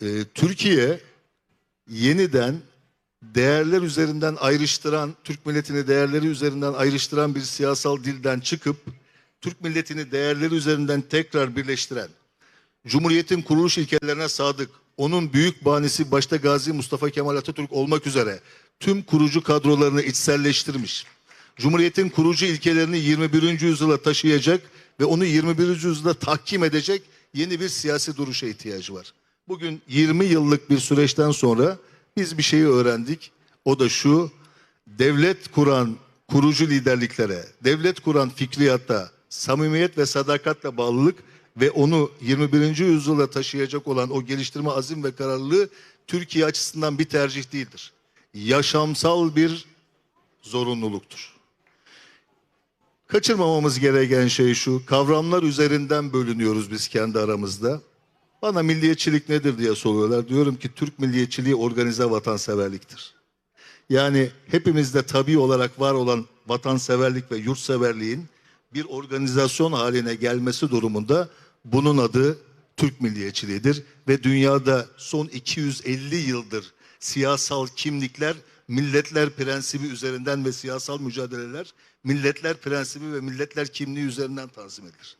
e, Türkiye yeniden değerler üzerinden ayrıştıran, Türk milletini değerleri üzerinden ayrıştıran bir siyasal dilden çıkıp Türk milletini değerleri üzerinden tekrar birleştiren, Cumhuriyetin kuruluş ilkelerine sadık, onun büyük banisi başta Gazi Mustafa Kemal Atatürk olmak üzere tüm kurucu kadrolarını içselleştirmiş. Cumhuriyetin kurucu ilkelerini 21. yüzyıla taşıyacak ve onu 21. yüzyılda tahkim edecek yeni bir siyasi duruşa ihtiyacı var. Bugün 20 yıllık bir süreçten sonra biz bir şeyi öğrendik. O da şu, devlet kuran kurucu liderliklere, devlet kuran fikriyata samimiyet ve sadakatle bağlılık ve onu 21. yüzyıla taşıyacak olan o geliştirme azim ve kararlılığı Türkiye açısından bir tercih değildir. Yaşamsal bir zorunluluktur. Kaçırmamamız gereken şey şu, kavramlar üzerinden bölünüyoruz biz kendi aramızda. Bana milliyetçilik nedir diye soruyorlar. Diyorum ki Türk milliyetçiliği organize vatanseverliktir. Yani hepimizde tabii olarak var olan vatanseverlik ve yurtseverliğin bir organizasyon haline gelmesi durumunda bunun adı Türk milliyetçiliğidir ve dünyada son 250 yıldır siyasal kimlikler milletler prensibi üzerinden ve siyasal mücadeleler milletler prensibi ve milletler kimliği üzerinden tanzim edilir.